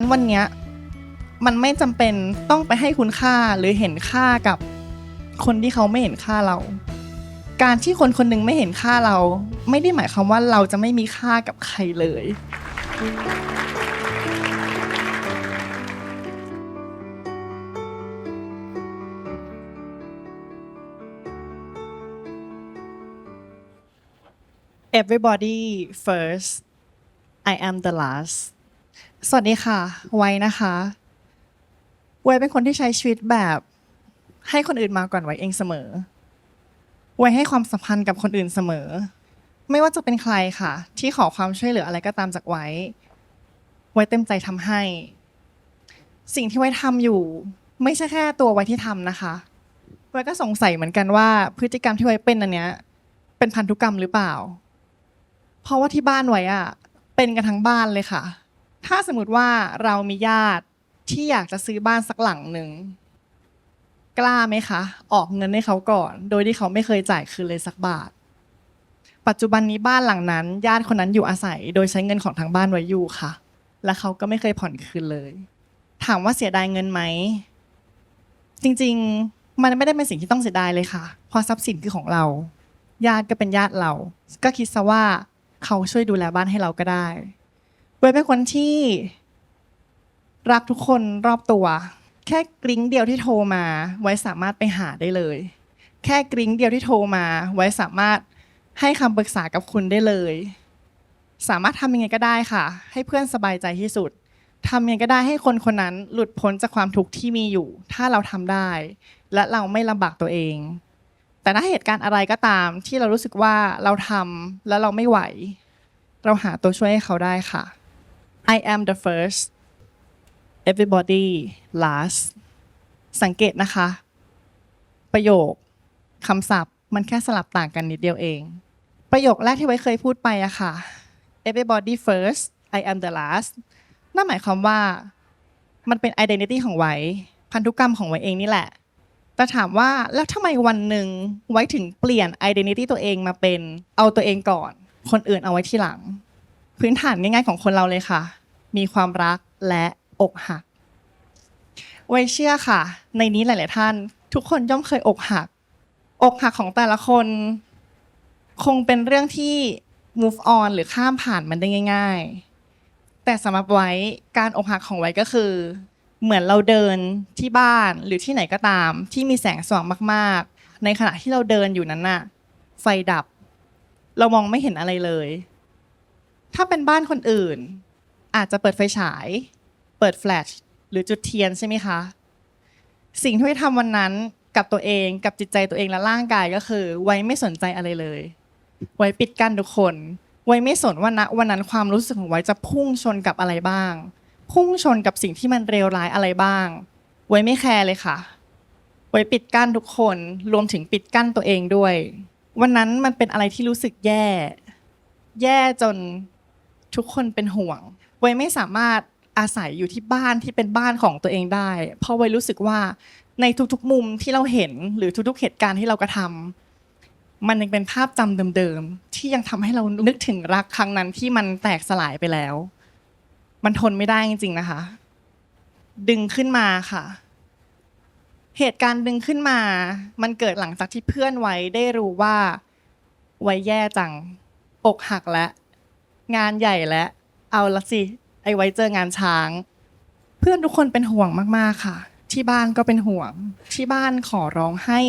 วันเนี้ยมันไม่จำเป็นต้องไปให้คุณค่าหรือเห็นค่ากับคนที่เขาไม่เห็นค่าเรา การที่คนคนหนึงไม่เห็นค่าเรา ไม่ได้หมายความว่าเราจะไม่มีค่ากับใครเลย everybody first I am the last สวัสดีค่ะ ไว้นะคะไว้เป็นคนที่ใช้ชีวิตแบบให้คนอื่นมาก่อนไว้เองเสมอ ไว้ให้ความสัมพันธ์กับคนอื่นเสมอ ไม่ว่าจะเป็นใครค่ะ ที่ขอความช่วยเหลืออะไรก็ตามจากไว้ ไว้เต็มใจทำให้ สิ่งที่ไว้ทำอยู่ ไม่ใช่แค่ตัวไว้ที่ทำนะคะไว้ก็สงสัยเหมือนกันว่า พฤติกรรมที่ไว้เป็นอันเนี้ย เป็นพันธุกรรมหรือเปล่า เพราะว่าที่บ้านไว้อะเป็นกันทั้งบ้านเลยค่ะ ถ้าสมมติว่าเรามีญาติที่อยากจะซื้อบ้านสักหลังหนึ่งกล้าไหมคะ ออกเงินให้เขาก่อน โดยที่เขาไม่เคยจ่ายคืนเลยสักบาท ปัจจุบันนี้บ้านหลังนั้น ญาติคนนั้นอยู่อาศัย โดยใช้เงินของทางบ้านไว้อยู่ค่ะ และเขาก็ไม่เคยผ่อนคืนเลย ถามว่าเสียดายเงินไหมจริง ๆ มันไม่ได้เป็นสิ่งที่ต้องเสียดายเลยค่ะเพราะทรัพย์สินคือของเรา ญาติก็เป็นญาติเรา ก็คิดซะว่าเขาช่วยดูแลบ้านให้เราก็ได้ เวยเป็นคนที่รักทุกคนรอบตัว แค่กริ้งเดียวที่โทรมาไว้สามารถไปหาได้เลย แค่กริ้งเดียวที่โทรมาไว้สามารถให้คำปรึกษากับคุณได้เลย สามารถทำยังไงก็ได้ค่ะ ให้เพื่อนสบายใจที่สุดทำยังไงก็ได้ให้คนคนนั้นหลุดพ้นจากความทุกข์ที่มีอยู่ ถ้าเราทำได้ และเราไม่ลำบากตัวเอง แต่ถ้าเหตุการณ์อะไรก็ตามที่เรารู้สึกว่าเราทำแล้วเราไม่ไหว เราหาตัวช่วยให้เขาได้ค่ะ I am the first everybody last สังเกตนะคะ ประโยคคำศัพท์มันแค่สลับต่างกันนิดเดียวเอง ประโยคแรกที่ไว้เคยพูดไปอะค่ะ everybody first I am the last นั่นหมายความว่า มันเป็น identity ของไว้ พันธุกรรมของไว้เองนี่แหละ แต่ถามว่าแล้วทำไมวันหนึ่งไว้ถึงเปลี่ยน identity ตัวเองมาเป็นเอาตัวเองก่อน คนอื่นเอาไว้ที่หลัง พื้นฐานง่ายๆของคนเราเลยค่ะ มีความรักและอกหัก ไว้เชื่อค่ะ ในนี้หลาย ๆ ท่าน ทุกคนย่อมเคยอกหัก อกหักของแต่ละคน คงเป็นเรื่องที่ move on หรือข้ามผ่านมันได้ง่าย ๆ แต่สำหรับไว้การอกหักของไว้ก็คือ เหมือนเราเดินที่บ้านหรือที่ไหนก็ตาม ที่มีแสงสว่างมาก ๆ ในขณะที่เราเดินอยู่นั้นน่ะ ไฟดับ เรามองไม่เห็นอะไรเลย ถ้าเป็นบ้านคนอื่น อาจจะเปิดไฟฉาย เปิดแฟลชหรือจุดเทียนใช่ไหมคะ สิ่งที่ทำวันนั้นกับตัวเองกับจิตใจตัวเองและร่างกายก็คือ ไว้ไม่สนใจอะไรเลย ไว้ปิดกั้นทุกคน ไว้ไม่สนว่าณวันนั้นความรู้สึกของไว้จะพุ่งชนกับอะไรบ้าง พุ่งชนกับสิ่งที่มันเลวร้ายอะไรบ้าง ไว้ไม่แคร์เลยค่ะ ไว้ปิดกั้นทุกคน รวมถึงปิดกั้นตัวเองด้วย วันนั้นมันเป็นอะไรที่รู้สึกแย่ แย่จน ทุกคนเป็นห่วงไว้ไม่สามารถอาศัยอยู่ที่บ้านที่เป็นบ้านของตัวเองได้ เพราะไว้รู้สึกว่าในทุกๆ มุมที่เราเห็นหรือทุกๆ เหตุการณ์ที่เรากระทำมันยังเป็นภาพจำเดิมๆที่ยังทำให้เรานึกถึงรักครั้งนั้นที่มันแตกสลายไปแล้ว มันทนไม่ได้จริงๆนะคะ ดึงขึ้นมาค่ะ เหตุการณ์ดึงขึ้นมา มันเกิดหลังจากที่เพื่อนไว้ได้รู้ว่า ไว้แย่จังอกหักและ งานใหญ่และ เอาละสิ ไอไว้เจองานช้าง เพื่อนทุกคนเป็นห่วงมากๆค่ะ ที่บ้านก็เป็นห่วง ที่บ้านขอร้องให้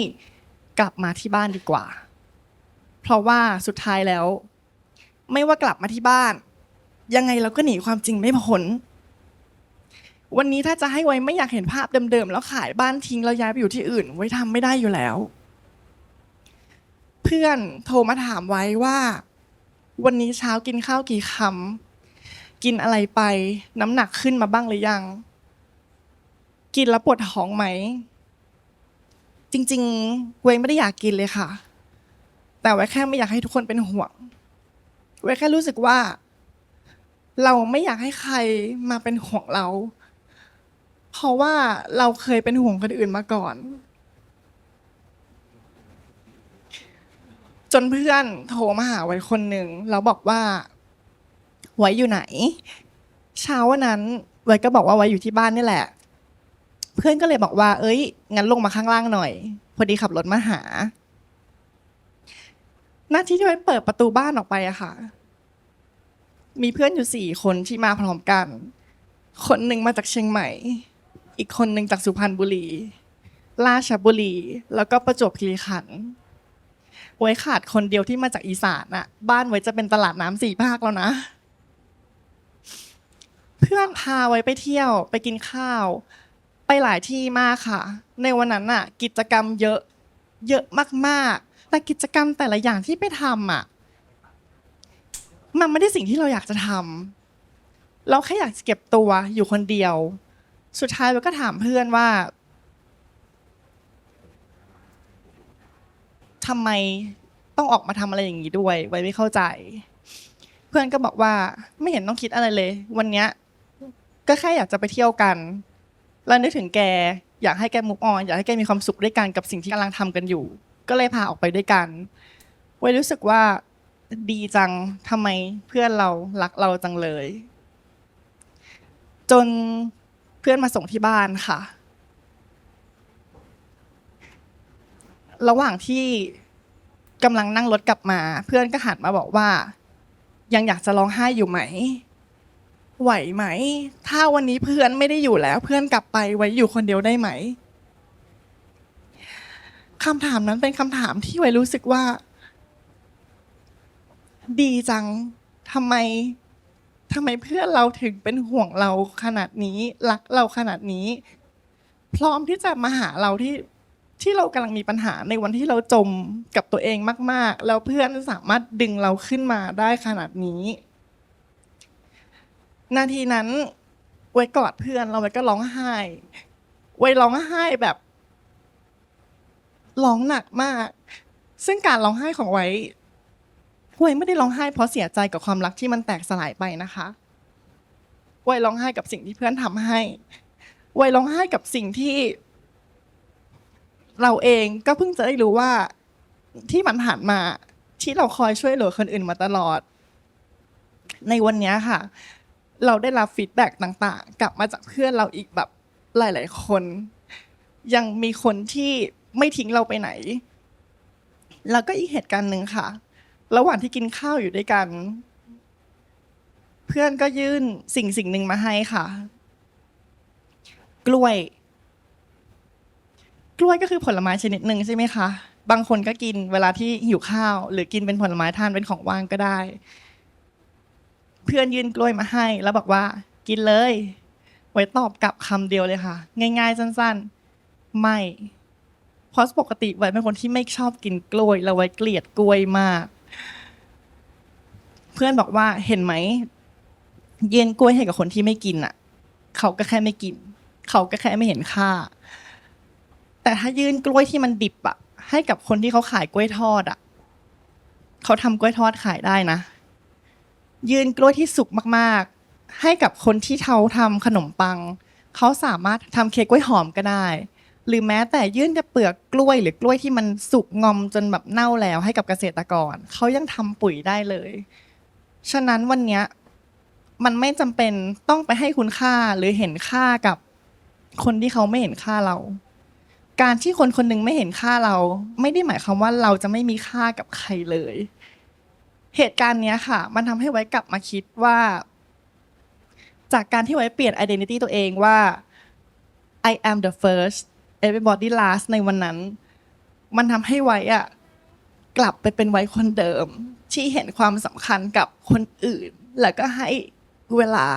กลับมาที่บ้านดีกว่า เพราะว่าสุดท้ายแล้ว ไม่ว่ากลับมาที่บ้าน ยังไงเราก็หนีความจริงไม่พ้นวันนี้ถ้าจะให้ไว้ไม่อยากเห็นภาพเดิมๆแล้วขายบ้านทิ้งแล้วย้ายไปอยู่ที่อื่น ไว้ทำไม่ได้อยู่แล้ว เพื่อนโทรมาถามไว้ว่า วันนี้เช้ากินข้าวกี่คำกินอะไรไป น้ำหนักขึ้นมาบ้างหรือยัง กินแล้วปวดท้องไหม จริง ๆ เว้ยไม่ได้อยากกินเลยค่ะ แต่ไว้แค่ไม่อยากให้ทุกคนเป็นห่วง ไว้แค่รู้สึกว่า เราไม่อยากให้ใครมาเป็นห่วงเรา เพราะว่าเราเคยเป็นห่วงคนอื่นมาก่อน จนเพื่อนโทรมาหาไว้คนหนึ่งแล้วบอกว่า ไว้อยู่ไหน เช้าวันนั้น ไว้ก็บอกว่าไว้อยู่ที่บ้านนี่แหละ เพื่อนก็เลยบอกว่า เอ้ยงั้นลงมาข้างล่างหน่อย พอดีขับรถมาหา หน้าที่ที่ไว้เปิดประตูบ้านออกไปอะค่ะ มีเพื่อนอยู่สี่คนที่มาพร้อมกัน คนหนึ่งมาจากเชียงใหม่ อีกคนหนึ่งจากสุพรรณบุรีราชบุรี แล้วก็ประจวบคีรีขันธ์ ไว้ขาดคนเดียวที่มาจากอีสานอะบ้านไว้จะเป็นตลาดน้ำสี่ภาคแล้วนะ เพื่อนพาไว้ไปเที่ยวไปกินข้าว ไปหลายที่มากค่ะ ในวันนั้นอะกิจกรรมเยอะเยอะมากๆ แต่กิจกรรมแต่ละอย่างที่ไปทำอะมันไม่ได้สิ่งที่เราอยากจะทำเราแค่อยากจะเก็บตัวอยู่คนเดียว สุดท้ายเราก็ถามเพื่อนว่า ทำไมต้องออกมาทำอะไรอย่างนี้ด้วยไว้ไม่เข้าใจ เพื่อนก็บอกว่าไม่เห็นต้องคิดอะไรเลย วันเนี้ยก็แค่อยากจะไปเที่ยวกัน แล้วนึกถึงแก อยากให้แกมุกออนอยากให้แกมีความสุขด้วยกันกับสิ่งที่กำลังทำกันอยู่ ก็เลยพาออกไปด้วยกันไว้รู้สึกว่าดีจังทำไมเพื่อนเรารักเราจังเลย จนเพื่อนมาส่งที่บ้านค่ะ ระหว่างที่กำลังนั่งรถกลับมา เพื่อนก็หันมาบอกว่า ยังอยากจะร้องไห้อยู่ไหม ไหวไหม ถ้าวันนี้เพื่อนไม่ได้อยู่แล้ว เพื่อนกลับไปไว้อยู่คนเดียวได้ไหมคำถามนั้นเป็นคำถามที่ไว้รู้สึกว่า ดีจังทำไมทำไมเพื่อนเราถึงเป็นห่วงเราขนาดนี้ รักเราขนาดนี้ พร้อมที่จะมาหาเราที่ ที่เรากำลังมีปัญหาในวันที่เราจมกับตัวเองมาก ๆ แล้วเพื่อนสามารถดึงเราขึ้นมาได้ขนาดนี้ นาทีนั้นไว้กอดเพื่อนเราไว้ก็ร้องไห้ ไว้ร้องไห้แบบร้องหนักมาก ซึ่งการร้องไห้ของไว้ไว้ไม่ได้ร้องไห้เพราะเสียใจกับความรักที่มันแตกสลายไปนะคะไว้ร้องไห้กับสิ่งที่เพื่อนทำให้ไว้ร้องไห้กับสิ่งที่ เราเองก็เพิ่งจะได้รู้ว่าที่มันผ่านมาที่เราคอยช่วยเหลือคนอื่นมาตลอด ในวันนี้ค่ะ เราได้รับฟีดแบ็กต่างๆ กลับมาจากเพื่อนเราอีกแบบหลาย ๆ คน ยังมีคนที่ไม่ทิ้งเราไปไหน แล้วก็อีกเหตุการณ์หนึ่งค่ะ ระหว่างที่กินข้าวอยู่ด้วยกัน เพื่อนก็ยื่นสิ่งสิ่งหนึ่งมาให้ค่ะ กล้วย กล้วยก็คือผลไม้ชนิดหนึ่งใช่ไหมคะ บางคนก็กินเวลาที่หิวข้าว หรือกินเป็นผลไม้ทานเป็นของว่างก็ได้ เพื่อนยื่นกล้วยมาให้ แล้วบอกว่า กินเลย ไว้ตอบกลับคำเดียวเลยค่ะ ง่าย ๆ สั้น ๆ ไม่เพราะปกติไว้เป็นคนที่ไม่ชอบกินกล้วยแล้วไว้เกลียดกล้วยมาก เพื่อนบอกว่าเห็นไหมเย็นกล้วยให้กับคนที่ไม่กินอะ เขาก็แค่ไม่กิน เขาก็แค่ไม่เห็นค่า แต่ถ้ายื่นกล้วยที่มันดิบอะให้กับคนที่เขาขายกล้วยทอดอะเขาทำกล้วยทอดขายได้นะ ยืนกล้วยที่สุกมากๆ ให้กับคนที่เขาทำขนมปัง เขาสามารถทำเค้กกล้วยหอมก็ได้ หรือแม้แต่ยื่นจะเปลือกกล้วยหรือกล้วยที่มันสุกงอมจนแบบเน่าแล้วให้กับเกษตรกร เขายังทำปุ๋ยได้เลย ฉะนั้นวันนี้มันไม่จำเป็นต้องไปให้คุณค่าหรือเห็นค่ากับคนที่เขาไม่เห็นค่าเรา การที่คนคนหนึ่งไม่เห็นค่าเรา ไม่ได้หมายความว่าเราจะไม่มีค่ากับใครเลย เหตุการณ์เนี้ยค่ะ มันทำให้ไว้กลับมาคิดว่า จากการที่ไว้เปลี่ยน identity ตัวเองว่า I am the first everybody last ในวันนั้น มันทำให้ไว้อะกลับไปเป็นไว้คนเดิม ที่เห็นความสำคัญกับคนอื่น แล้วก็ให้เวลา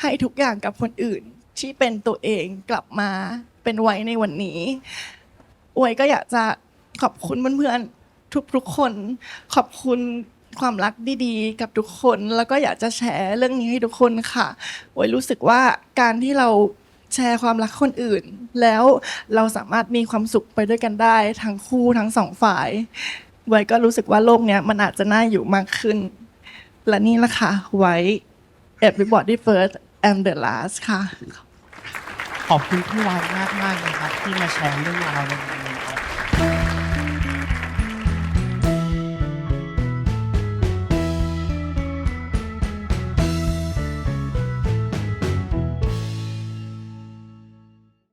ให้ทุกอย่างกับคนอื่น ที่เป็นตัวเองกลับมา เป็นไว้ในวันนี้ไว้ก็อยากจะขอบคุณเพื่อนๆทุกๆคน ขอบคุณความรักดีๆ กับทุกคน แล้วก็อยากจะแชร์เรื่องนี้ให้ทุกคนค่ะไว้รู้สึกว่าการที่เราแชร์ความรักคนอื่น แล้วเราสามารถมีความสุขไปด้วยกันได้ ทั้งคู่ทั้งสองฝ่ายไว้ก็รู้สึกว่าโลกเนี้ยมันอาจจะน่าอยู่มากขึ้น และนี่ละค่ะไว้ everybody first and the last ค่ะ ขอบคุณพี่วายมากมากๆนะครับที่มาแชร์เรื่องราวในวันนี้